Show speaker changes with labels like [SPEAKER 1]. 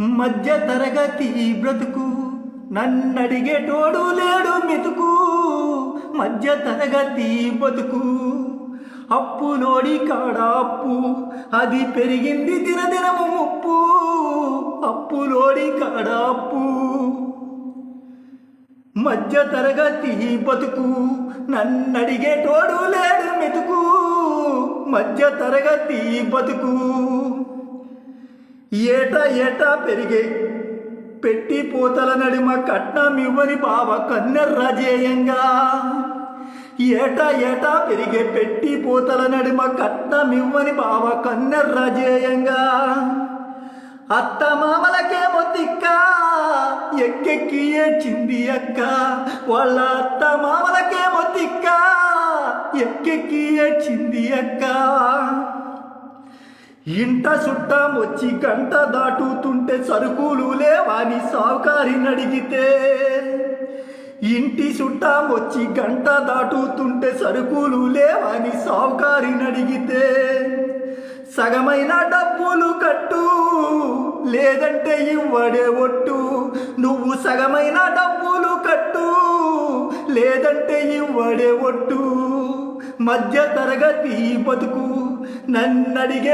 [SPEAKER 1] మధ్య తరగతి బ్రతుకు నన్నడిగేటోడు లేడు మెతుకు. మధ్య తరగతి బతుకు అప్పులోడి కాడ అప్పు అది పెరిగింది దినదినము ముప్పు. అప్పులోడి కాడ అప్పు. మధ్య తరగతి బతుకు నన్నడిగేటోడు లేడు మెతుకు. మధ్య తరగతి బతుకు ఏటా ఏటా పెరిగే పెట్టి పూతల నడిమ కట్నం ఇవ్వని బావ కన్నెర్రజేయంగా ఏటా ఏటా పెరిగే పెట్టి పూతల నడిమ కట్నం ఇవ్వని బావ కన్నెర్రజేయంగా అత్త మామలకేమో తిక్క ఎక్కెక్కి ఏడ్చింది అక్క. వాళ్ళ అత్త మామలకేమో తిక్క ఎక్కెక్కి ఏడ్చింది అక్క. ఇంట చుట్టం వచ్చి గంట దాటుతుంటే సరుకులు లేవని సావుకారిని అడిగితే ఇంటి చుట్టం వచ్చి గంట దాటుతుంటే సరుకులు లేవని సావుకారిని అడిగితే సగమైన డబ్బులు కట్టు లేదంటే ఇవ్వడే ఒట్టు. నువ్వు సగమైన డబ్బులు కట్టు లేదంటే ఇవ్వడే ఒట్టు. మధ్య తరగతి బతుకు నన్నడిగే